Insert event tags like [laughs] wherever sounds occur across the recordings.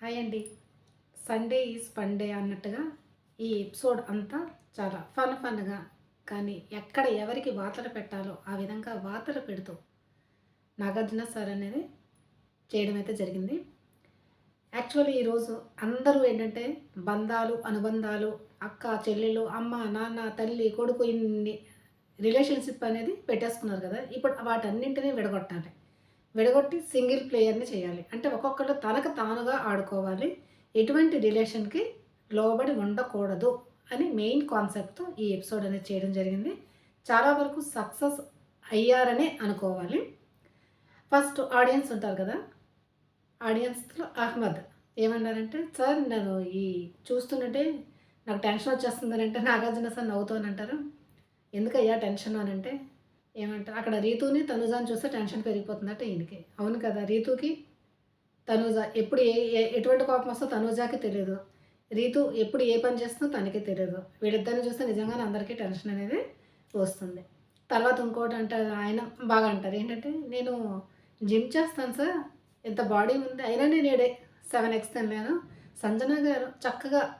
Hi అండి. Sunday is day అన్నట్టుగా ఈ ఎపిసోడ్ అంతా చాలా ఫన్ ఫన్గా కానీ ఎక్కడ ఎవరికి వార్తలు పెట్టాలో ఆ విధంగా వార్తలు పెడుతూ నాగార్జున సార్ అనేది చేయడం అయితే జరిగింది. యాక్చువల్లీ ఈరోజు అందరూ ఏంటంటే బంధాలు అనుబంధాలు అక్క చెల్లెలు అమ్మ నాన్న తల్లి కొడుకు ఇన్ని రిలేషన్షిప్ అనేది పెట్టేసుకున్నారు కదా. ఇప్పుడు వాటన్నింటినీ విడగొట్టాలి. విడగొట్టి సింగిల్ ప్లేయర్ని చేయాలి. అంటే ఒక్కొక్కరు తనకు తానుగా ఆడుకోవాలి. ఎటువంటి రిలేషన్కి లోబడి ఉండకూడదు అని మెయిన్ కాన్సెప్ట్తో ఈ ఎపిసోడ్ అనేది చేయడం జరిగింది. చాలా వరకు సక్సెస్ అయ్యారనే అనుకోవాలి. ఫస్ట్ ఆడియన్స్ ఉంటారు కదా? ఆడియన్స్లో అహ్మద్ ఏమన్నారంటే సార్ నేను ఈ చూస్తుంటే నాకు టెన్షన్ వచ్చేస్తుందని అంటే నాగార్జున సార్ నవ్వుతానంటారు ఎందుకయ్యా టెన్షన్ అని అంటే ఏమంటారు అక్కడ రీతుని తనుజాని చూస్తే టెన్షన్ పెరిగిపోతుందట ఈయనకి. అవును కదా రీతుకి తనుజ ఎప్పుడు ఏ ఏ- ఎటువంటి కోపం వస్తుందో తనుజాకి తెలియదు రీతు ఎప్పుడు ఏ పని చేస్తుందో తనకి తెలియదు వీళ్ళిద్దరిని చూస్తే నిజంగానే అందరికీ టెన్షన్ అనేది వస్తుంది. తర్వాత ఇంకోటి అంటారు ఆయన బాగా అంటారు. ఏంటంటే నేను జిమ్ చేస్తాను సార్ ఎంత బాడీ ఉంది. అయినా నేను ఏడే సెవెన్ ఎక్స్ తిన్నాను సంజన గారు చక్కగా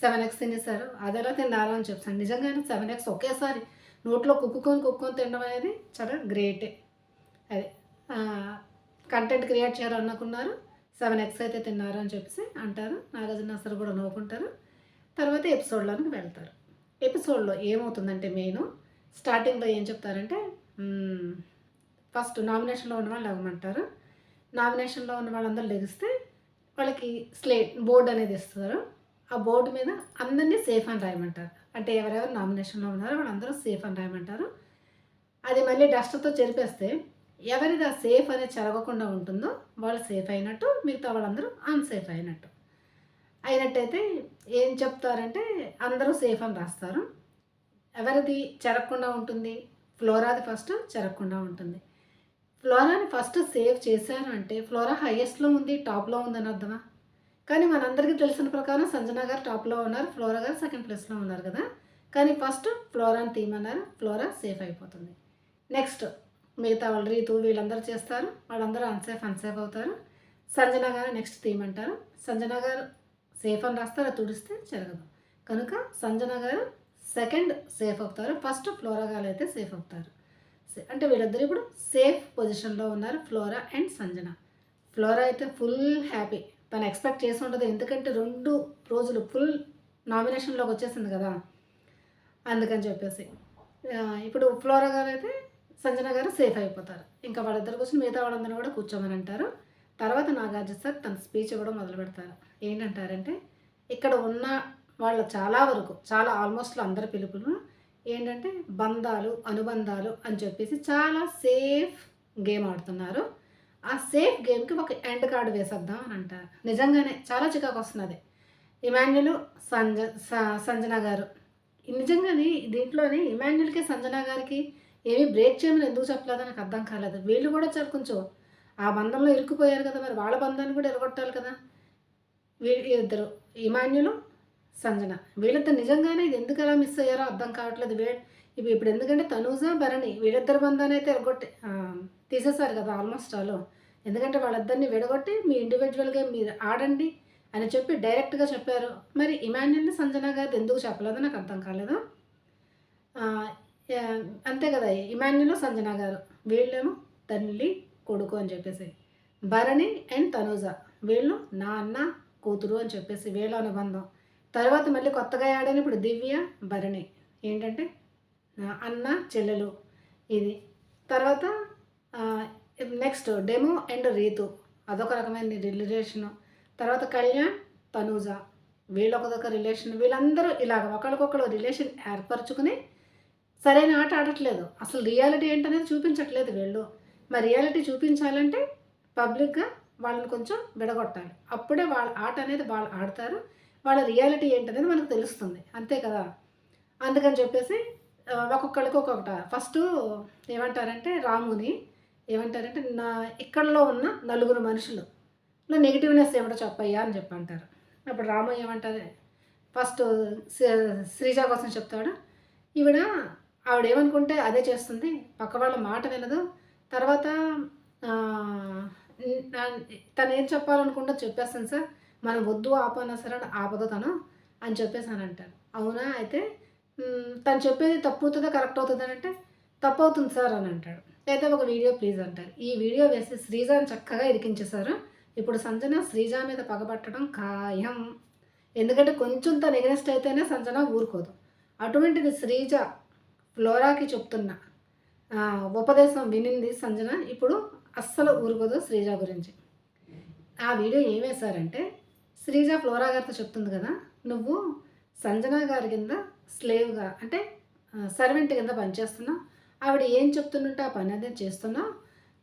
సెవెన్ ఎక్స్ తినేశారు. అదేలా తిన్నారు అని చెప్తాను. నిజంగానే సెవెన్ ఎక్స్ ఒకేసారి నోట్లో కుక్కుకొని కుక్కుని తినడం అనేది చాలా గ్రేటే అది కంటెంట్ క్రియేట్ చేయాలి అనుకున్నారు సెవెన్ ఎక్స్ అయితే తిన్నారు అని చెప్పేసి అంటారు. నాగార్జున సార్ కూడా నవ్వుకుంటారు. తర్వాత ఎపిసోడ్లోనికి వెళ్తారు. ఎపిసోడ్లో ఏమవుతుందంటే మెయిన్ స్టార్టింగ్లో ఏం చెప్తారంటే ఫస్ట్ నామినేషన్లో ఉన్న వాళ్ళు లెగమంటారు నామినేషన్లో ఉన్న వాళ్ళందరూ లెగిస్తే వాళ్ళకి స్లేట్ బోర్డు అనేది ఇస్తారు. ఆ బోర్డు మీద అందరినీ సేఫ్ అని రాయమంటారు. అంటే ఎవరెవరు నామినేషన్లో ఉన్నారో వాళ్ళందరూ సేఫ్ అని రాయమంటారు. అది మళ్ళీ డస్టర్తో చెరిపేస్తే ఎవరిది ఆ సేఫ్ అనేది చెరగకుండా ఉంటుందో వాళ్ళు సేఫ్ అయినట్టు మిగతా వాళ్ళందరూ అన్సేఫ్ అయినట్టు. అయినట్టయితే ఏం చెప్తారంటే అందరూ సేఫ్ అని రాస్తారు. ఎవరిది చెరగకుండా ఉంటుంది? ఫ్లోరాది ఫస్ట్ చెరగకుండా ఉంటుంది. ఫ్లోరాని ఫస్ట్ సేవ్ చేశారు అంటే ఫ్లోరా హైయెస్ట్లో ఉంది టాప్లో ఉందని అర్థమా కానీ మనందరికీ తెలిసిన ప్రకారం సంజన గారు టాప్లో ఉన్నారు ఫ్లోరా గారు సెకండ్ ప్లేస్లో ఉన్నారు కదా. కానీ ఫస్ట్ ఫ్లోరాని తీయమన్నారు ఫ్లోరా సేఫ్ అయిపోతుంది. నెక్స్ట్ మిగతా వాళ్ళు రీతు వీళ్ళందరూ చేస్తారు వాళ్ళందరూ అన్సేఫ్ అన్సేఫ్ అవుతారు. సంజన గారు నెక్స్ట్ తీయమంటారు సంజన గారు సేఫ్ అని రాస్తారు తుడిస్తే జరగదు. కనుక సంజన గారు సెకండ్ సేఫ్ అవుతారు ఫస్ట్ ఫ్లోరా గారు అయితే సేఫ్ అవుతారు. సే- అంటే వీళ్ళిద్దరు ఇప్పుడు సేఫ్ పొజిషన్లో ఉన్నారు ఫ్లోరా అండ్ సంజన. ఫ్లోరా అయితే ఫుల్ హ్యాపీ తను ఎక్స్పెక్ట్ చేసి ఉండదు ఎందుకంటే రెండు రోజులు ఫుల్ నామినేషన్లోకి వచ్చేసింది కదా. అందుకని చెప్పేసి. ఇప్పుడు ఫ్లోరా గారు అయితే సంజన గారు సేఫ్ అయిపోతారు. ఇంకా వాళ్ళిద్దరు కూర్చొని మిగతా వాళ్ళందరూ కూడా కూర్చోమని అంటారు. తర్వాత నాగార్జున సార్ తన స్పీచ్ ఇవ్వడం మొదలు పెడతారు. ఏంటంటారంటే ఇక్కడ ఉన్న వాళ్ళ చాలా వరకు చాలా ఆల్మోస్ట్ అందరి పిలుపులు ఏంటంటే బంధాలు అనుబంధాలు అని చెప్పేసి చాలా సేఫ్ గేమ్ ఆడుతున్నారు. ఆ సేఫ్ గేమ్కి ఒక ఎండ్ కార్డు వేసేద్దాం అని అంటారు నిజంగానే చాలా చికాకు వస్తున్నది. ఇమాన్యులు సంజ సంజన గారు. నిజంగానే దీంట్లోనే ఇమాన్యుల్కి సంజన గారికి ఏమీ బ్రేక్ చేయమని ఎందుకు చెప్పలేదో నాకు అర్థం కాలేదు. వీళ్ళు కూడా చాలా కొంచెం. ఆ బంధంలో ఇరుక్కుపోయారు కదా మరి వాళ్ళ బంధాన్ని కూడా ఎరగొట్టాలి కదా. వీళ్ళు ఇద్దరు ఇమాన్యులు సంజన. వీళ్ళిద్దరు నిజంగానే ఇది ఎందుకు ఎలా మిస్ అయ్యారో అర్థం కావట్లేదు. వీ ఇవి ఇప్పుడు ఎందుకంటే తనూజ భరణి వీళ్ళిద్దరి బంధాన్ని అయితే ఎరగొట్టి తీసేశారు కదా ఆల్మోస్ట్ ఆల్. ఎందుకంటే వాళ్ళిద్దరిని విడగొట్టి మీ ఇండివిజువల్గా మీరు ఆడండి అని చెప్పి డైరెక్ట్గా చెప్పారు. మరి ఇమాన్యుల్ని సంజన గారు ఎందుకు చెప్పలేదో నాకు అర్థం కాలేదు? అంతే కదా ఇమాన్యుల్ సంజన గారు. వీళ్ళేమో తల్లి కొడుకు అని చెప్పేసి. భరణి అండ్ తనూజ. వీళ్ళు నాన్న కూతురు అని చెప్పేసి వీళ్ళ అనుబంధం. తర్వాత మళ్ళీ కొత్తగా ఆడని ఇప్పుడు దివ్య భరణి. ఏంటంటే అన్న చెల్లెలు. ఇది. తర్వాత నెక్స్ట్ డెమో అండ్ రీతు. అదొక రకమైన రిలేషన్ తర్వాత కళ్యాణ్ తనూజ. వీళ్ళొకదొక రిలేషన్ వీళ్ళందరూ ఇలాగ ఒకరికొకరు రిలేషన్ ఏర్పరచుకుని సరైన ఆట ఆడట్లేదు. అసలు రియాలిటీ ఏంటనేది చూపించట్లేదు వీళ్ళు. మరి రియాలిటీ చూపించాలంటే పబ్లిక్గా వాళ్ళని కొంచెం విడగొట్టాలి. అప్పుడే వాళ్ళ ఆట అనేది వాళ్ళు ఆడతారు. వాళ్ళ రియాలిటీ ఏంటనేది మనకు తెలుస్తుంది. అంతే కదా? అందుకని చెప్పేసి ఒక్కొక్కళ్ళకి ఒక్కొక్కట. ఫస్ట్ ఏమంటారంటే రాముని ఏమంటారంటే నా ఇక్కడలో ఉన్న నలుగురు మనుషులు. నా నెగిటివ్నెస్ ఏమిటో చెప్పయ్యా అని చెప్పి అంటారు అప్పుడు రాము ఏమంటారు ఫస్ట్ శ్రీజ కోసం చెప్తాడు ఈవిడ ఆవిడ ఏమనుకుంటే అదే చేస్తుంది పక్క వాళ్ళ మాట వినదు. తర్వాత తను ఏం చెప్పాలనుకుంటే చెప్పేస్తాను సార్. మనం వద్దు ఆపన్నా సరే అని ఆపదు తను అని చెప్పేసి అని అంటారు. అవునా? అయితే తను చెప్పేది తప్పు అవుతుందా కరెక్ట్ అవుతుందా అంటే తప్పు అవుతుంది సార్ అని అంటాడు. అయితే ఒక వీడియో ప్లీజ్ అంటారు. ఈ వీడియో వేసి శ్రీజాని చక్కగా ఇరికించేశారు. ఇప్పుడు సంజన శ్రీజ మీద పగబట్టడం ఖాయం. ఎందుకంటే కొంచెం తను ఎగనెస్ట్ అయితేనే సంజన ఊరుకోదు. అటువంటిది శ్రీజ ఫ్లోరాకి చెప్తున్న ఉపదేశం వినింది సంజన. ఇప్పుడు అస్సలు ఊరుకోదు శ్రీజ గురించి. ఆ వీడియో ఏమేశారంటే శ్రీజ ఫ్లోరా గారితో చెప్తుంది కదా నువ్వు సంజన గారి కింద స్లేవ్గా అంటే సర్వెంట్ కింద పనిచేస్తున్నావు ఆవిడ ఏం చెప్తుంటే ఆ పని అదే చేస్తున్నావు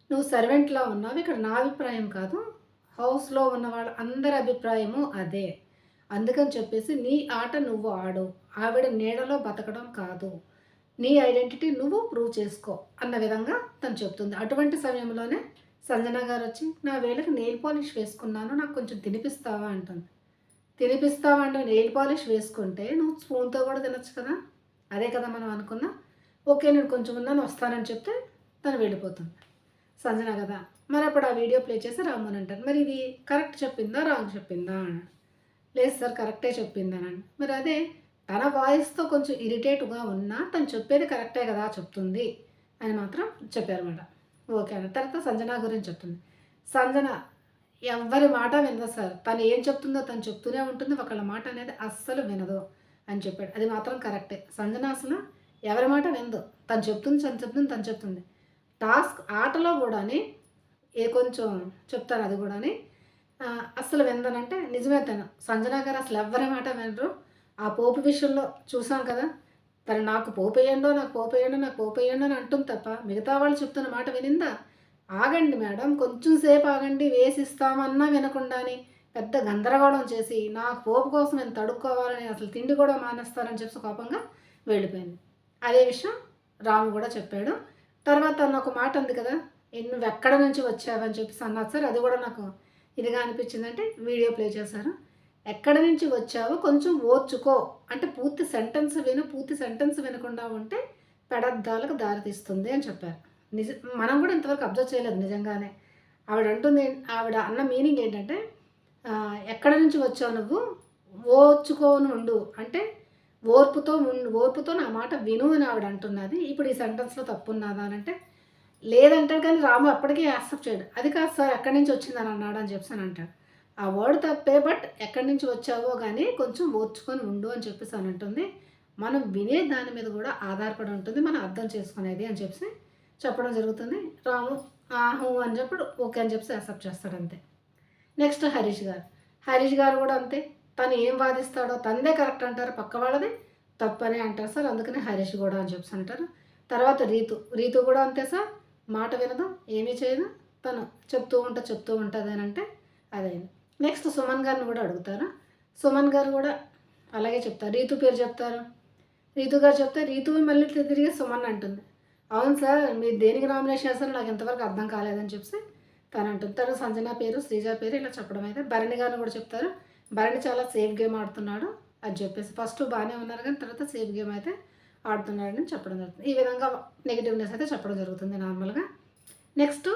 నువ్వు సర్వెంట్లా ఉన్నావు. ఇక్కడ నా అభిప్రాయం కాదు. హౌస్లో ఉన్న వాళ్ళ అందరి అభిప్రాయము అదే. అందుకని చెప్పేసి నీ ఆట నువ్వు ఆడు. ఆవిడ నీడలో బతకడం కాదు. నీ ఐడెంటిటీ నువ్వు ప్రూవ్ చేసుకో అన్న విధంగా తను చెప్తుంది. అటువంటి సమయంలోనే సంజన గారు వచ్చి నా వేళకి నెయిల్ పాలిష్ వేసుకున్నాను. నాకు కొంచెం తినిపిస్తావా అంటుంది. తినిపిస్తామండి నెయిల్ పాలిష్ వేసుకుంటే నువ్వు స్పూన్తో కూడా తినొచ్చు కదా? అదే కదా మనం అనుకున్నా. ఓకే నేను కొంచెం ఉందని వస్తానని చెప్తే తను వెళ్ళిపోతుంది. సంజన కదా మరి అప్పుడు ఆ వీడియో ప్లే చేసి రామ్మని అంటారు మరి ఇది కరెక్ట్ చెప్పిందా రాంగ్ చెప్పిందా? అన్నాడు లేదు సార్ కరెక్టే చెప్పిందనండి మరి అదే తన వాయిస్తో కొంచెం ఇరిటేట్గా ఉన్నా తను చెప్పేది కరెక్టే కదా చెప్తుంది అని మాత్రం చెప్పారన్నమాట ఓకే అన్న. తర్వాత సంజన గురించి చెప్తుంది. సంజన ఎవరి మాట వినదు సార్. తను ఏం చెప్తుందో తను చెప్తూనే ఉంటుంది. ఒకళ్ళ మాట అనేది అస్సలు వినదు అని చెప్పాడు. అది మాత్రం కరెక్టే. సంజనాసన అసలు ఎవరి మాట వినదు. తను చెప్తుంది తను చెప్తుంది తను చెప్తుంది. టాస్క్ ఆటలో కూడాని ఏ కొంచెం చెప్తాను అది కూడాని అస్సలు విందనంటే నిజమే తను. సంజన గారు అసలు ఎవరి మాట వినరు. ఆ పోపు విషయంలో చూసాం కదా. తను నాకు పోపు వేయండో నాకు పోపేయండో నాకు పోపు అని అంటుంది తప్ప మిగతా వాళ్ళు చెప్తున్న మాట వినిందా? ఆగండి మేడం కొంచెం సేపు ఆగండి వేసిస్తామన్నా వినకుండానే పెద్ద గందరగోళం చేసి నాకు పోపు కోసం నేను తడుక్కోవాలని అసలు తిండి కూడా మానేస్తారని చెప్పి కోపంగా వెళ్ళిపోయింది. అదే విషయం రాము కూడా చెప్పాడు. తర్వాత తను ఒక మాట ఉంది కదా "ఏ, నువ్వు ఎక్కడ నుంచి వచ్చావని చెప్పేసి అన్నారు సార్. అది కూడా నాకు ఇదిగా అనిపించిందంటే వీడియో ప్లే చేశారు. ఎక్కడ నుంచి వచ్చావో కొంచెం ఓర్చుకో. అంటే పూర్తి సెంటెన్స్ విను పూర్తి సెంటెన్స్ వినకుండా ఉంటే పెడద్దాలకు దారితీస్తుంది అని చెప్పారు. నిజ మనం కూడా ఇంతవరకు అబ్జర్వ్ చేయలేదు నిజంగానే. ఆవిడ అంటుంది ఆవిడ అన్న మీనింగ్ ఏంటంటే ఎక్కడ ఎక్కడి నుంచి వచ్చావు నువ్వు? ఓర్చుకోను ఉండు. అంటే ఓర్పుతో ఉండు ఓర్పుతో నా మాట విను అని ఆవిడ అంటున్నది. ఇప్పుడు ఈ సెంటెన్స్లో తప్పు ఉన్నదా అని అంటే లేదంటాడు కానీ రాము అప్పటికే యాక్సెప్ట్ చేయడు. అది కాదు సార్ ఎక్కడి నుంచి వచ్చిందని అన్నాడు అని చెప్పేసి అని అంటాడు. ఆ వర్డ్ తప్పే బట్ ఎక్కడి నుంచి వచ్చావో కానీ కొంచెం ఓర్చుకొని ఉండు అని చెప్పేసి అని అంటుంది. మనం వినే దాని మీద కూడా ఆధారపడి ఉంటుంది మనం అర్థం చేసుకునేది అని చెప్పేసి చెప్పడం జరుగుతుంది. రాము ఆహు అని చెప్పి ఓకే అని చెప్పేసి యాక్సెప్ట్ చేస్తాడు అంతే. నెక్స్ట్ హరీష్ గారు. హరీష్ గారు కూడా అంతే. తను ఏం వాదిస్తాడో తనదే కరెక్ట్ అంటారు పక్క వాళ్ళది తప్పనే అంటారు సార్. అందుకనే హరీష్ కూడా అని చెప్పేసి అంటారు. తర్వాత రీతు. రీతు కూడా అంతే సార్. మాట వినదు ఏమీ చేయదు. తను చెప్తూ ఉంటా చెప్తూ ఉంటుంది అని అంటే అదైంది నెక్స్ట్ సుమన్ గారిని కూడా అడుగుతారు సుమన్ గారు కూడా అలాగే చెప్తారు. రీతు పేరు చెప్తారు. రీతు గారు చెప్తే రీతు మళ్ళీ తిరిగి సుమన్ అంటుంది. అవును సార్ మీరు దేనికి నామినేషన్ చేస్తారో నాకు ఇంతవరకు అర్థం కాలేదని చెప్పి తను అంటుంటారు సంజన పేరు శ్రీజ పేరు ఇలా చెప్పడం అయితే భరణి గారిని కూడా చెప్తారు. భరణి చాలా సేఫ్ గేమ్ ఆడుతున్నాడు అని చెప్పేసి ఫస్ట్ బాగానే ఉన్నారు కానీ తర్వాత సేఫ్ గేమ్ అయితే ఆడుతున్నాడని చెప్పడం జరుగుతుంది. ఈ విధంగా నెగిటివ్నెస్ అయితే చెప్పడం జరుగుతుంది నార్మల్గా నెక్స్ట్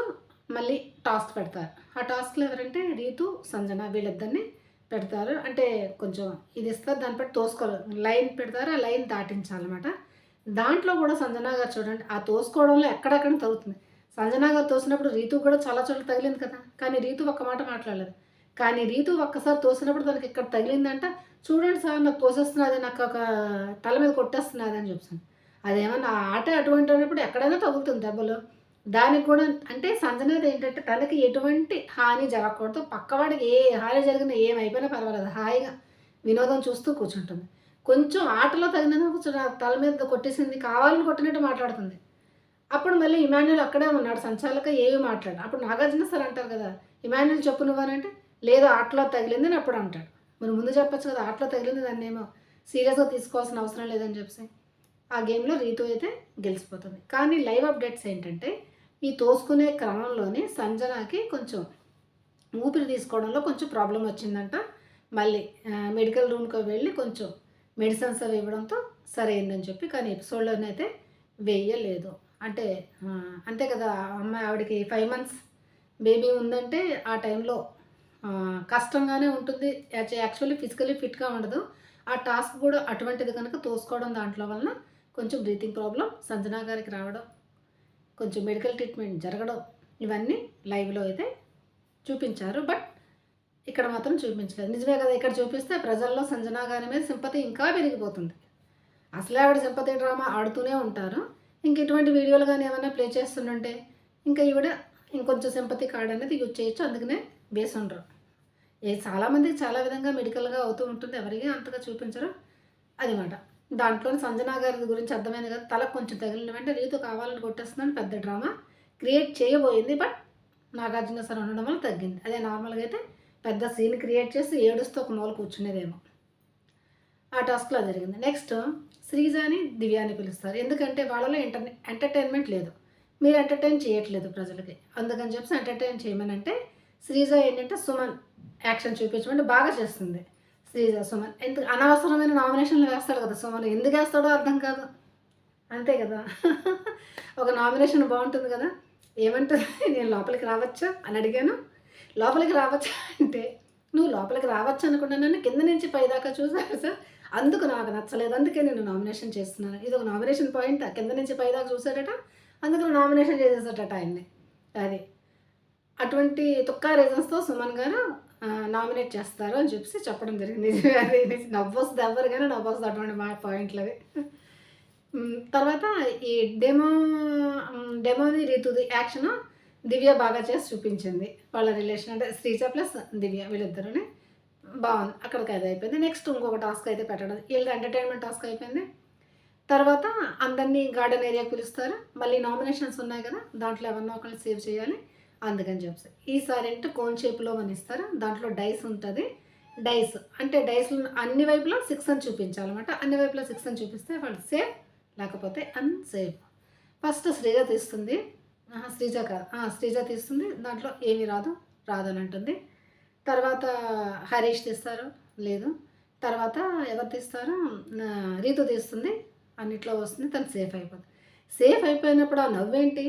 మళ్ళీ టాస్క్ పెడతారు. ఆ టాస్క్లో ఎవరంటే రీతు సంజన వీళ్ళిద్దరిని పెడతారు. అంటే కొంచెం ఇది ఇస్తారు దాన్ని బట్టి తోసుకోవాలి లైన్ పెడతారు ఆ లైన్ దాటించాలన్నమాట. దాంట్లో కూడా సంజనా గారు చూడండి ఆ తోసుకోవడంలో ఎక్కడెక్కడ తగ్గుతుంది సంజనా గారు తోసినప్పుడు రీతు కూడా చాలా చోట్ల తగిలింది కదా. కానీ రీతు ఒక్క మాట మాట్లాడలేదు. కానీ రీతు ఒక్కసారి తోసినప్పుడు తనకి ఇక్కడ తగిలిందంట చూడండి సార్ నాకు తోసేస్తున్నది నాకు ఒక తల మీద కొట్టేస్తున్నది అని చెప్తాను అదేమన్నా ఆట అటువంటి అయినప్పుడు ఎక్కడైనా తగులుతుంది దెబ్బలు. దానికి కూడా అంటే సంజనది ఏంటంటే తనకి ఎటువంటి హాని జరగకూడదు. పక్కవాడికి ఏ హాని జరిగినా ఏమైపోయినా పర్వాలేదు. హాయిగా వినోదం చూస్తూ కూర్చుంటుంది. కొంచెం ఆటలో తగినంత తల మీద కొట్టేసింది కావాలని కొట్టినట్టు మాట్లాడుతుంది. అప్పుడు మళ్ళీ ఇమాన్యుల్ అక్కడే ఉన్నాడు సంచాలక ఏవి మాట్లాడు అప్పుడు నాగార్జున సార్ అంటారు కదా ఇమాన్యుల్ చెప్పు నువ్వనంటే లేదు ఆటలో తగిలింది అని అప్పుడు అంటాడు. మరి ముందు చెప్పచ్చు కదా ఆటలో తగిలింది దాన్ని ఏమో సీరియస్గా తీసుకోవాల్సిన అవసరం లేదని చెప్పేసి. ఆ గేమ్లో రీతు అయితే గెలిచిపోతుంది. కానీ లైవ్ అప్డేట్స్ ఏంటంటే ఈ తోసుకునే క్రమంలోనే సంజనాకి కొంచెం ఊపిరి తీసుకోవడంలో కొంచెం ప్రాబ్లం వచ్చిందంట. మళ్ళీ మెడికల్ రూమ్కి వెళ్ళి కొంచెం మెడిసిన్స్ అవి ఇవ్వడంతో సరైందని చెప్పి కానీ ఎపిసోడ్లోనైతే వేయలేదు. అంటే అంతే కదా అమ్మాయి ఆవిడకి ఫైవ్ మంత్స్ బేబీ ఉందంటే ఆ టైంలో కష్టంగానే ఉంటుంది. యాక్చువల్లీ ఫిజికల్లీ ఫిట్గా ఉండదు. ఆ టాస్క్ కూడా అటువంటిది కనుక తోసుకోవడం దాంట్లో వలన కొంచెం బ్రీతింగ్ ప్రాబ్లం సంజనా గారికి రావడం కొంచెం మెడికల్ ట్రీట్మెంట్ జరగడం ఇవన్నీ లైవ్లో అయితే చూపించారు. బట్ ఇక్కడ మాత్రం చూపించలేదు. నిజమే కదా ఇక్కడ చూపిస్తే ప్రజల్లో సంజనా గారి మీద సింపతి ఇంకా పెరిగిపోతుంది అసలే ఆవిడ సింపతి డ్రామా ఆడుతూనే ఉంటారు. ఇంక ఇటువంటి వీడియోలు కానీ ఏమైనా ప్లే చేస్తుంటే ఇంకా ఈవిడ ఇంకొంచెం సింపతి కార్డ్ అనేది యూజ్ చేయొచ్చు అందుకనే బేస్ ఉండరు. ఏ చాలామందికి చాలా విధంగా మెడికల్గా అవుతూ ఉంటుంది ఎవరికి అంతగా చూపించరు. అదిమాట. దాంట్లో సంజనా గారి గురించి అర్థమైంది కదా తలకు కొంచెం తగిలిన వెంటనే రీతు కావాలని కొట్టేస్తుందని పెద్ద డ్రామా క్రియేట్ చేయబోయింది బట్ నాగార్జున సార్ ఉండడం వల్ల తగ్గింది. అదే నార్మల్గా అయితే పెద్ద సీన్ క్రియేట్ చేసి ఏడుస్తూ ఒక మూల కూర్చునేదేమో. ఆ టాస్క్లో జరిగింది. నెక్స్ట్ శ్రీజ అని దివ్యాని పిలుస్తారు. ఎందుకంటే వాళ్ళలో ఎంటర్ ఎంటర్టైన్మెంట్ లేదు. మీరు ఎంటర్టైన్ చేయట్లేదు ప్రజలకి. అందుకని చెప్పి ఎంటర్టైన్ చేయమని అంటే శ్రీజ ఏంటంటే సుమన్ యాక్షన్ చూపించమంటే బాగా చేస్తుంది. శ్రీజ సుమన్ ఎందుకు అనవసరమైన నామినేషన్లు వేస్తాడు కదా సుమన్. ఎందుకు వేస్తాడో అర్థం కాదు. అంతే కదా. [laughs] ఒక నామినేషన్ బాగుంటుంది కదా. ఏమంటుంది? నేను లోపలికి రావచ్చా? అని అడిగాను. లోపలికి రావచ్చా అంటే నువ్వు లోపలికి రావచ్చు అనుకున్నాను కింద నుంచి పైదాకా చూసావు సార్. అందుకు నాకు నచ్చలేదు. అందుకే నేను నామినేషన్ చేస్తున్నాను. ఇది ఒక నామినేషన్ పాయింట్. కింద నుంచి పైదాకా చూసాడట. అందుకు నామినేషన్ చేసేసాడట ఆయన్ని. అది. అటువంటి తుక్కా రీజన్స్తో సుమన్ గారు నామినేట్ చేస్తారు అని చెప్పి చెప్పడం జరిగింది. అది నవ్వొస్తుంది ఎవరు కానీ నవ్వొస్తుంది అటువంటి మా పాయింట్లు అవి తర్వాత ఈ డెమో డెమోది రీతుది యాక్షన్ దివ్య బాగా చేసి చూపించింది. వాళ్ళ రిలేషన్ అంటే శ్రీజ ప్లస్ దివ్య వీళ్ళిద్దరూనే. బాగుంది. అక్కడికి అది అయిపోయింది. నెక్స్ట్ ఇంకొక టాస్క్ అయితే పెట్టడం. వీళ్ళది ఎంటర్టైన్మెంట్ టాస్క్ అయిపోయింది. తర్వాత అందరినీ గార్డెన్ ఏరియాకి పిలుస్తారు. మళ్ళీ నామినేషన్స్ ఉన్నాయి కదా దాంట్లో ఎవరినో ఒకరిని సేవ్ చేయాలి. అందుకని చెప్పి ఈసారి ఏంటో కోన్ షేప్లో అని ఇస్తారు. దాంట్లో డైస్ ఉంటుంది. డైస్ అంటే డైస్ అన్ని వైపులా సిక్స్ అని చూపించాలన్నమాట. అన్ని వైపులా సిక్స్ అని చూపిస్తే వాళ్ళు సేఫ్ లేకపోతే అన్సేఫ్ ఫస్ట్ శ్రీజ తీస్తుంది. శ్రీజ కాదు శ్రీజ తీస్తుంది. దాంట్లో ఏమీ రాదు. రాదని అంటుంది తర్వాత హరీష్ తీస్తారు. లేదు. తర్వాత ఎవరు తీస్తారు రీతు తీస్తుంది. అన్నిట్లో వస్తుంది. తను సేఫ్ అయిపోతుంది సేఫ్ అయిపోయినప్పుడు ఆ నవ్వు ఏంటి?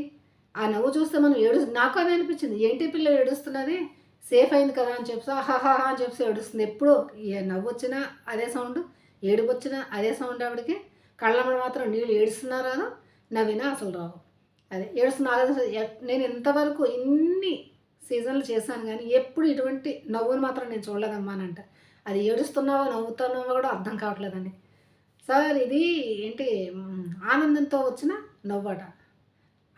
ఆ నవ్వు చూస్తే మనం ఏడు నాకు అదే అనిపించింది. ఏంటి పిల్ల ఏడుస్తున్నది? సేఫ్ అయింది కదా అని చెప్పి హాహా అని చెప్పి ఏడుస్తుంది. ఎప్పుడు ఏ నవ్వు వచ్చినా అదే సౌండ్ ఏడుపు వచ్చినా అదే సౌండ్ ఆవిడకి. కళ్ళమ్మడ మాత్రం నీళ్ళు ఏడుస్తున్నా రాదు నవ్వినా అసలు రావు. అదే ఏడుస్తున్న ఆలోచన నేను ఇంతవరకు ఇన్ని సీజన్లు చేశాను కానీ ఎప్పుడు ఇటువంటి నవ్వుని మాత్రం నేను చూడలేదమ్మా అని అంట. అది ఏడుస్తున్నావో నవ్వుతున్నావో కూడా అర్థం కావట్లేదండి. సార్ ఇది ఏంటి ఆనందంతో వచ్చిన నవ్వట.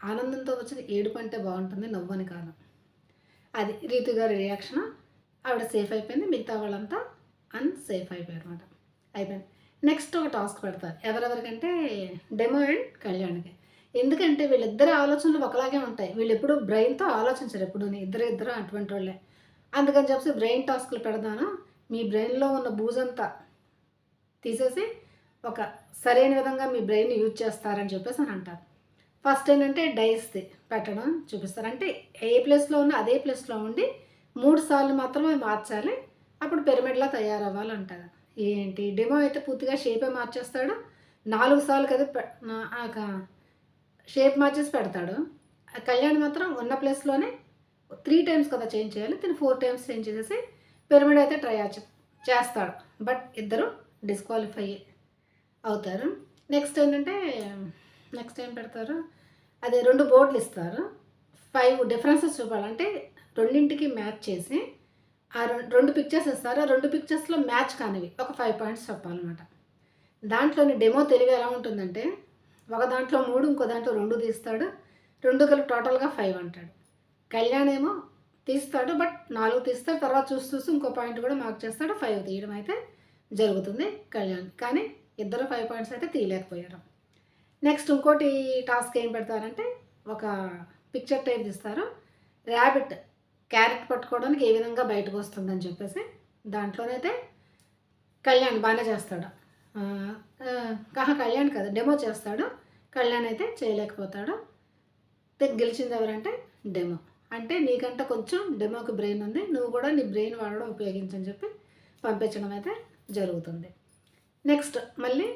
ఆనందంతో వచ్చిన ఏడుపు అంటే బాగుంటుంది నవ్వని కాదు. అది రీతు గారి రియాక్షన్ ఆవిడ సేఫ్ అయిపోయింది మిగతా వాళ్ళంతా అన్సేఫ్ అయిపోయారు అనమాట. అయిపోయింది. నెక్స్ట్ ఒక టాస్క్ పెడతారు. ఎవరెవరికంటే డెమో అండ్ కళ్యాణ్కి. ఎందుకంటే వీళ్ళిద్దరి ఆలోచనలు ఒకలాగే ఉంటాయి. వీళ్ళు ఎప్పుడు బ్రెయిన్తో ఆలోచించరు ఎప్పుడు ఇద్దరు ఇద్దరు అటువంటి వాళ్ళే. అందుకని చెప్పి బ్రెయిన్ టాస్క్లు పెడదాను. మీ బ్రెయిన్లో ఉన్న బూజంతా తీసేసి ఒక సరైన విధంగా మీ బ్రెయిన్ యూజ్ చేస్తారని చెప్పేసి అని అంటారు. ఫస్ట్ ఏంటంటే డైస్ది పెట్టడం చూపిస్తారు. అంటే ఏ ప్లేస్లో ఉన్న అదే ప్లేస్లో ఉండి మూడు సార్లు మాత్రమే మార్చాలి. అప్పుడు పిరమిడ్లా తయారవ్వాలంటారు ఏంటి? డెమో అయితే పూర్తిగా షేపే మార్చేస్తాడు? నాలుగు సార్లు కదా పె- ఆ షేప్ మార్చేసి పెడతాడు. ఆ కళ్యాణ్ మాత్రం ఉన్న ప్లేస్లోనే త్రీ టైమ్స్ కదా చేంజ్ చేయాలి తిని ఫోర్ టైమ్స్ చేంజ్ చేసేసి పిరమిడ్ అయితే ట్రై చేస్తాడు. బట్ ఇద్దరు డిస్క్వాలిఫై అవుతారు. నెక్స్ట్ ఏంటంటే నెక్స్ట్ ఏం పెడతారు? అదే రెండు బోర్డులు ఇస్తారు. ఫైవ్ డిఫరెన్సెస్ చూపాలంటే రెండింటికి మ్యాచ్ చేసి ఆ రెండు పిక్చర్స్ ఇస్తారు. ఆ రెండు పిక్చర్స్లో మ్యాచ్ కానివి. ఒక ఫైవ్ పాయింట్స్ చెప్పాలన్నమాట. దాంట్లోని డెమో తెలివి ఎలా ఉంటుందంటే ఒక దాంట్లో మూడు ఇంకో దాంట్లో రెండు తీస్తాడు. రెండు కలిపి టోటల్గా ఫైవ్ అంటాడు. కళ్యాణ్ ఏమో తీస్తాడు బట్ నాలుగు తీస్తాడు. తర్వాత చూసి చూసి ఇంకో పాయింట్ కూడా మార్క్ చేస్తాడు. ఫైవ్ తీయడం అయితే జరుగుతుంది కళ్యాణ్. కానీ ఇద్దరు ఫైవ్ పాయింట్స్ అయితే తీయలేకపోయారు. నెక్స్ట్ ఇంకోటి టాస్క్ ఏం పెడతారంటే ఒక పిక్చర్ టైప్ తీస్తారు. ర్యాబిట్ క్యారెట్ పట్టుకోవడానికి ఏ విధంగా బయటకు వస్తుందని చెప్పేసి దాంట్లోనైతే కళ్యాణ్ బాగానే చేస్తాడు. కహా కళ్యాణ్ కదా డెమో చేస్తాడు. కళ్యాణ్ అయితే చేయలేకపోతాడు. గెలిచింది ఎవరంటే డెమో అంటే నీకంటే కొంచెం డెమోకి బ్రెయిన్ ఉంది. నువ్వు కూడా నీ బ్రెయిన్ వాడడం ఉపయోగించని చెప్పి పంపించడం అయితే జరుగుతుంది. నెక్స్ట్ మళ్ళీ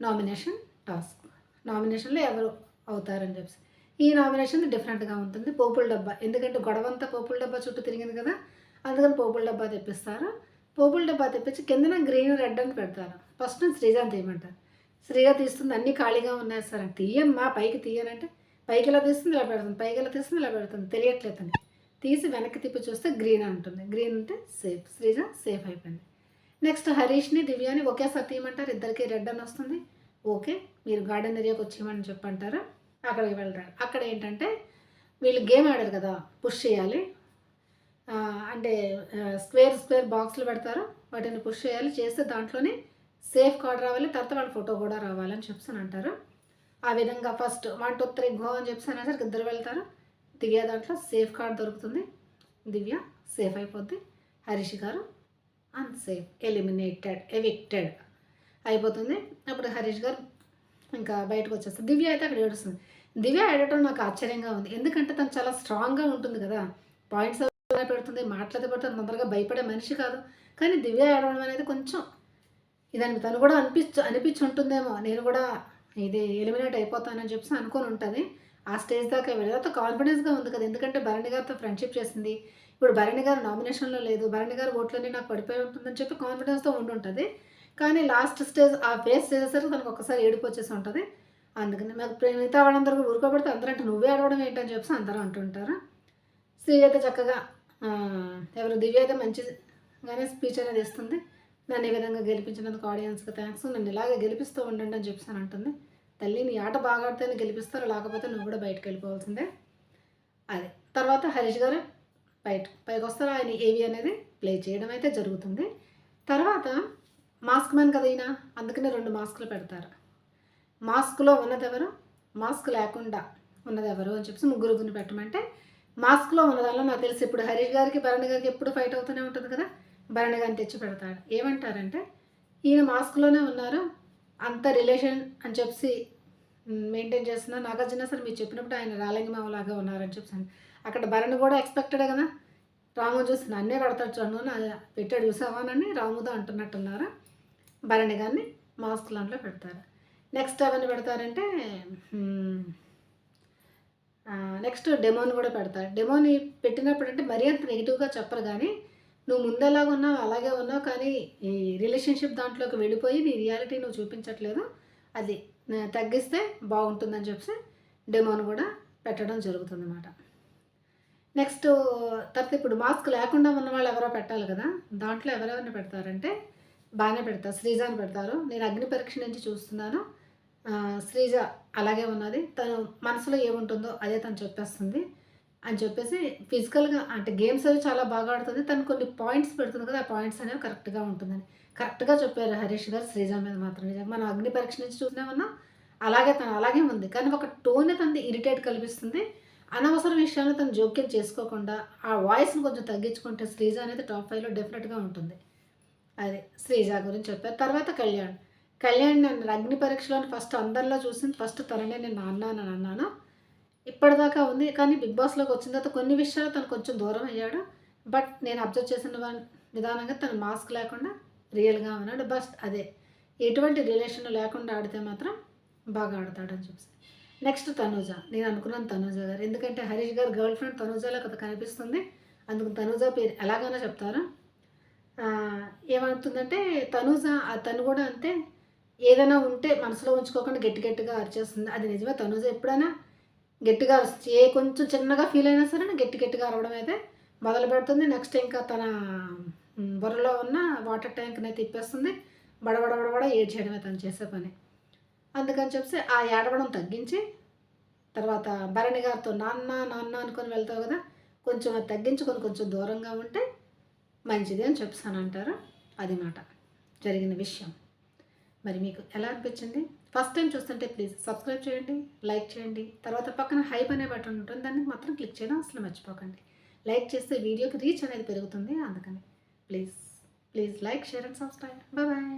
నామినేషన్ టాస్క్ నామినేషన్లో ఎవరు అవుతారని చెప్పి ఈ నామినేషన్ డిఫరెంట్గా ఉంటుంది. పోపుల డబ్బా ఎందుకంటే గొడవంతా పోపుల డబ్బా చుట్టూ తిరిగింది కదా. అందుకని పోపుల డబ్బా తెప్పిస్తారు. పోపుల డబ్బా తెప్పించి కిందన గ్రీన్ రెడ్ అని పెడతారు. ఫస్ట్ శ్రీజాన్ తీయమంటారు శ్రీగా తీస్తుంది అన్నీ ఖాళీగా ఉన్నాయి సార్. తీయమ్మా పైకి తీయనంటే పైకి ఇలా తీస్తుంది ఇలా పెడుతుంది పైకి ఇలా తీస్తుంది ఇలా పెడుతుంది అని తీసి వెనక్కి తిప్పి చూస్తే గ్రీన్ ఉంటుంది. గ్రీన్ అంటే సేఫ్. శ్రీజ సేఫ్ అయిపోయింది. నెక్స్ట్ హరీష్ని దివ్యాని ఒకేసారి తీయమంటారు. ఇద్దరికి రెడ్ అని వస్తుంది. ఓకే మీరు గార్డెన్ ఏరియాకి వచ్చేయమని చెప్పంటారు. అక్కడికి వెళ్తారు. అక్కడ ఏంటంటే వీళ్ళు గేమ్ ఆడారు కదా పుష్ చేయాలి. అంటే స్క్వేర్ స్క్వేర్ బాక్స్లు పెడతారు. వాటిని పుష్ చేయాలి. చేస్తే దాంట్లోనే సేఫ్ కార్డ్ రావాలి తర్వాత వాళ్ళ ఫోటో కూడా రావాలని చెప్పి అంటారు. ఆ విధంగా first one two three go అని చెప్పి అనేసరికి ఇద్దరు వెళ్తారు. దివ్య దాంట్లో సేఫ్ కార్డ్ దొరుకుతుంది. దివ్య సేఫ్ అయిపోద్ది. హరీష్ గారు అన్సేఫ్ ఎలిమినేటెడ్ ఎవిక్టెడ్ అయిపోతుంది. అప్పుడు హరీష్ గారు ఇంకా బయటకు వచ్చేస్తారు. దివ్య అయితే అక్కడ ఏడుస్తుంది. దివ్య ఏడటం నాకు ఆశ్చర్యంగా ఉంది. ఎందుకంటే తను చాలా స్ట్రాంగ్గా ఉంటుంది కదా. పాయింట్స్ పెడుతుంది మాట్లాడితే పెడుతుంది తొందరగా భయపడే మనిషి కాదు. కానీ దివ్య ఏడవడం అనేది కొంచెం ఇదని తను కూడా అనిపించు అనిపించి ఉంటుందేమో నేను కూడా ఇది ఎలిమినేట్ అయిపోతానని చెప్పి అనుకొని ఉంటుంది. ఆ స్టేజ్ దాకా వెళ్ళి కాన్ఫిడెన్స్గా ఉంది కదా. ఎందుకంటే భరణి గారితో ఫ్రెండ్షిప్ చేసింది. ఇప్పుడు భరణి గారు నామినేషన్లో లేదు. భరణి గారు ఓట్లన్నీ నాకు పడిపోయి ఉంటుందని చెప్పి కాన్ఫిడెన్స్తో ఉండి ఉంటుంది కానీ లాస్ట్ స్టేజ్ ఆ ఫేస్ చేసేసరికి తనకు ఒకసారి ఏడుపు వచ్చేసి ఉంటుంది. అందుకని మాకు మిగతా వాళ్ళందరూ ఊరుకోబడితే అందరూ అంటే నువ్వే అడవడం ఏంటని చెప్పి అందరూ అంటుంటారు. శ్రీ అయితే చక్కగా ఎవరు దివ్య అయితే మంచిగానే స్పీచ్ అనేది ఇస్తుంది. నన్ను ఈ విధంగా గెలిపించినందుకు ఆడియన్స్కి థ్యాంక్స్ నన్ను ఇలాగే గెలిపిస్తూ ఉండండి అని చెప్పి అంటుంది. తల్లి నీ ఆట బాగా ఆడితేనే గెలిపిస్తారు లేకపోతే నువ్వు కూడా బయటకు వెళ్ళిపోవాల్సిందే. అది. తర్వాత హరీష్ గారు బయట పైకి వస్తారు? ఆయన ఏవి అనేది ప్లే చేయడం అయితే జరుగుతుంది. తర్వాత మాస్క్ మ్యాన్ కదా ఈయన? అందుకనే రెండు మాస్కులు పెడతారు. మాస్క్లో ఉన్నది ఎవరు మాస్క్ లేకుండా ఉన్నది ఎవరు అని చెప్పి ముగ్గురు పెట్టమంటే మాస్క్లో ఉన్నదాల్లో నాకు తెలిసి ఇప్పుడు హరీష్ గారికి భరణ్ గారికి ఎప్పుడు ఫైట్ అవుతూనే ఉంటుంది కదా? భరణి తెచ్చి పెడతాడు. ఏమంటారంటే ఈయన మాస్క్లోనే ఉన్నారు? అంత రిలేషన్ అని చెప్పి మెయింటైన్ చేస్తున్నా. నాగార్జున సార్ మీరు చెప్పినప్పుడు ఆయన రాలింగమామ లాగా ఉన్నారని చెప్పి అక్కడ భరణ్ కూడా ఎక్స్పెక్టెడ్ కదా? రాము చూసి నన్నే పెడతాడు చూడు నా పెట్టాడు. చూసావానని రాముతో అంటున్నట్టున్నారు? భరణి గారిని మాస్క్ లాంట్లో పెడతారు. నెక్స్ట్ అవన్నీ పెడతారంటే నెక్స్ట్ డెమోని కూడా పెడతారు. డెమోని పెట్టినప్పుడు అంటే మరీ అంత నెగిటివ్గా చెప్పరు కానీ నువ్వు ముందెలాగా ఉన్నావు అలాగే ఉన్నావు కానీ ఈ రిలేషన్షిప్ దాంట్లోకి వెళ్ళిపోయి నీ రియాలిటీ నువ్వు చూపించట్లేదు. అది తగ్గిస్తే బాగుంటుందని చెప్పి డెమోను కూడా పెట్టడం జరుగుతుందన్నమాట. నెక్స్ట్ తర్వాత ఇప్పుడు మాస్క్ లేకుండా ఉన్న వాళ్ళు ఎవరో పెట్టాలి కదా. దాంట్లో ఎవరెవరిని పెడతారంటే బాగానే పెడతారు. శ్రీజాని పెడతారు. నేను అగ్ని పరీక్ష నుంచి చూస్తున్నాను. శ్రీజ అలాగే ఉన్నది. తను మనసులో ఏముంటుందో అదే తను చెప్పేస్తుంది. అని చెప్పేసి ఫిజికల్గా అంటే గేమ్స్ అవి చాలా బాగా ఆడుతుంది. తను కొన్ని పాయింట్స్ పెడుతుంది కదా ఆ పాయింట్స్ అనేవి కరెక్ట్గా ఉంటుందని. కరెక్ట్గా చెప్పారు హరీష్ గారు శ్రీజ మీద మాత్రం. నిజంగా మనం అగ్ని పరీక్ష నుంచి చూసినామన్నా అలాగే తను అలాగే ఉంది. కానీ ఒక టోన్ తనది ఇరిటేట్ కల్పిస్తుంది. అనవసర విషయాలను తను జోక్యం చేసుకోకుండా ఆ వాయిస్ని కొంచెం తగ్గించుకుంటే శ్రీజ అనేది టాప్ ఫైవ్లో డెఫినెట్గా ఉంటుంది. అది శ్రీజ గురించి చెప్పారు. తర్వాత కళ్యాణ్. కళ్యాణ్ నన్ను అగ్ని పరీక్షలో ఫస్ట్ అందరిలో చూసింది. ఫస్ట్ తననే నేను అన్నాను అని అన్నాను. ఇప్పటిదాకా ఉంది. కానీ బిగ్ బాస్లోకి వచ్చిన తర్వాత కొన్ని విషయాలు తను కొంచెం దూరం అయ్యాడు. బట్ నేను అబ్జర్వ్ చేసిన విధానంగా తను మాస్క్ లేకుండా రియల్గా ఉన్నాడు. బస్ట్ అదే. ఎటువంటి రిలేషన్ లేకుండా ఆడితే మాత్రం బాగా ఆడతాడని చూసి నెక్స్ట్ తనూజ. నేను అనుకున్నాను తనూజ గారు. ఎందుకంటే హరీష్ గారు గర్ల్ ఫ్రెండ్ తనూజలో కథ కనిపిస్తుంది. అందుకు తనూజ పేరు ఎలాగైనా చెప్తారా. ఏమవుతుందంటే తనూజ ఆ తను కూడా అంతే. ఏదైనా ఉంటే మనసులో ఉంచుకోకుండా గట్టి గట్టిగా అరిచేస్తుంది. అది నిజమే. తనూజ ఎప్పుడైనా గట్టిగా ఏ కొంచెం చిన్నగా ఫీల్ అయినా సరే గట్టి గట్టిగా అరవడం అయితే మొదలు పెడుతుంది. నెక్స్ట్ ఇంకా తన బుర్రలో ఉన్న వాటర్ ట్యాంక్ని అయితే తిప్పేస్తుంది. బడబడ ఏడ్ ఏడ్చేయడమే తను చేసే పని. అందుకని చెప్పి ఆ ఏడవడం తగ్గించి తర్వాత భరణి గారితో నాన్న నాన్న అనుకొని వెళ్తావు కదా కొంచెం అది తగ్గించుకొని కొంచెం దూరంగా ఉంటే మంచిది అని చెప్తాను అంటారు. అది మాట. జరిగిన విషయం. మరి మీకు ఎలా అనిపించింది? ఫస్ట్ టైం చూస్తుంటే ప్లీజ్ సబ్స్క్రైబ్ చేయండి లైక్ చేయండి. తర్వాత పక్కన హైప్ అనే బటన్ ఉంటుంది దాన్ని మాత్రం క్లిక్ చేయడం అసలు మర్చిపోకండి. లైక్ చేస్తే వీడియోకి రీచ్ అనేది పెరుగుతుంది అందుకని please please like share and subscribe bye